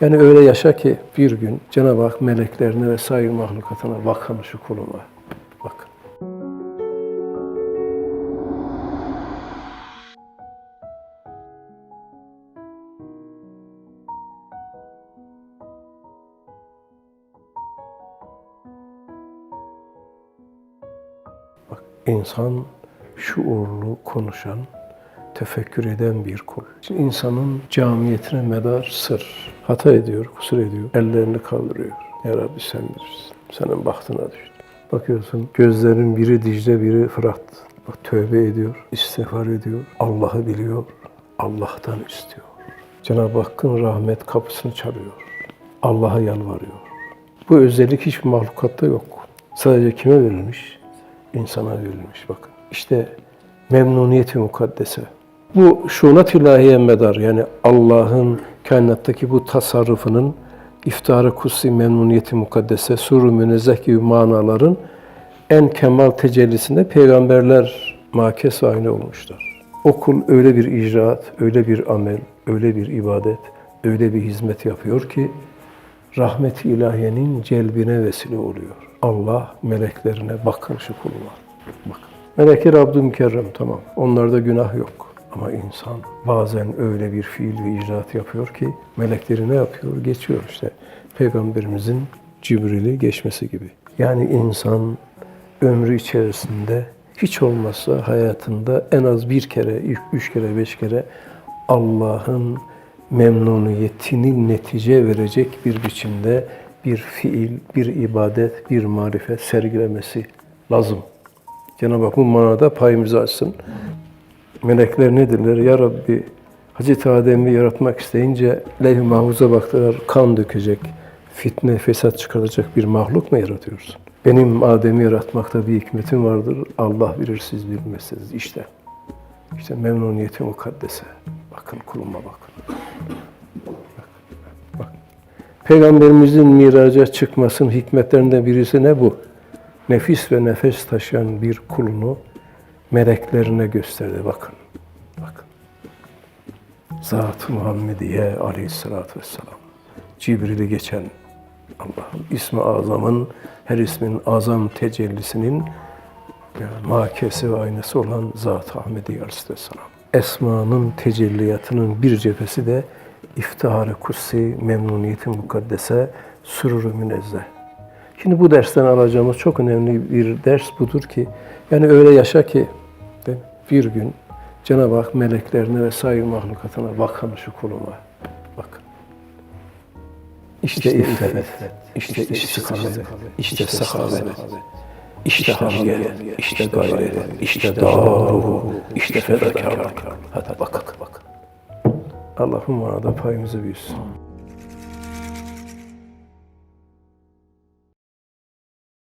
Yani öyle yaşa ki bir gün Cenab-ı Hak meleklerine ve sair mahlukatına bakın şu kuluma. Bakın. Bak insan şuurlu konuşan, tefekkür eden bir kul. İnsanın camiyetine medar sır. Hata ediyor, kusur ediyor, ellerini kaldırıyor. Ya Rabbi sen bilirsin. Senin bahtına düştü. Bakıyorsun gözlerin biri Dicle, biri Fırat. Bak tövbe ediyor, istiğfar ediyor. Allah'ı biliyor, Allah'tan istiyor. Cenab-ı Hakk'ın rahmet kapısını çalıyor. Allah'a yalvarıyor. Bu özellik hiçbir mahlukatta yok. Sadece kime verilmiş? İnsana verilmiş bakın. İşte memnuniyeti mukaddese. Bu şunat ilahiye medar yani Allah'ın kainattaki bu tasarrufunun iftarı kutsi memnuniyeti mukaddese, suru münezzeh gibi manaların en kemal tecellisinde peygamberler makes aynı olmuşlar. O kul öyle bir icraat, öyle bir amel, öyle bir ibadet, öyle bir hizmet yapıyor ki rahmet-i ilahiyenin celbine vesile oluyor. Allah meleklerine bakın şu kuluma. Bakın. Melekler abdü mükerrem tamam. Onlarda günah yok. Ama insan bazen öyle bir fiil ve icraat yapıyor ki melekleri ne yapıyor? Geçiyor işte. Peygamberimizin Cibril'i geçmesi gibi. Yani insan ömrü içerisinde hiç olmazsa hayatında en az bir kere, üç kere, beş kere Allah'ın memnuniyetini netice verecek bir biçimde bir fiil, bir ibadet, bir marifet sergilemesi lazım. Cenab-ı Hak bu manada payımızı açsın. Melekler nedirler? Ya Rabbi Hazreti Adem'i yaratmak isteyince levh-i mahfuza baktılar, kan dökecek, fitne, fesat çıkaracak bir mahluk mu yaratıyorsun? Benim Adem'i yaratmakta bir hikmetim vardır. Allah bilir siz bilmezsiniz. İşte, işte memnuniyeti mukaddese. Bakın kuluma bakın. Bak. Peygamberimizin miraca çıkmasının hikmetlerinden birisi ne bu? Nefis ve nefes taşıyan bir kulunu meleklerine gösterdi. Bakın. Zat-ı Muhammediye aleyhissalatü vesselam. Cibril'i geçen Allah'ın ismi azamın, her ismin azam tecellisinin yani makesi ve aynası olan Zat-ı Ahmedi Aleyhisselam. Esma'nın tecelliyatının bir cephesi de iftihar-ı kutsi, memnuniyeti mukaddese, sürur-ü münezzeh. Şimdi bu dersten alacağımız çok önemli bir ders budur ki, yani öyle yaşa ki bir gün Cenab-ı Hak meleklerine ve sair mahlukatına bakın şu kuluma, bakın. İşte, iffet, işte, istikamet, işte sehavet, işte hariyet, işte gayret, işte daru, işte fedakarlık. Hadi bakın bakın. Allah'ım bana da payımızı büyüsün.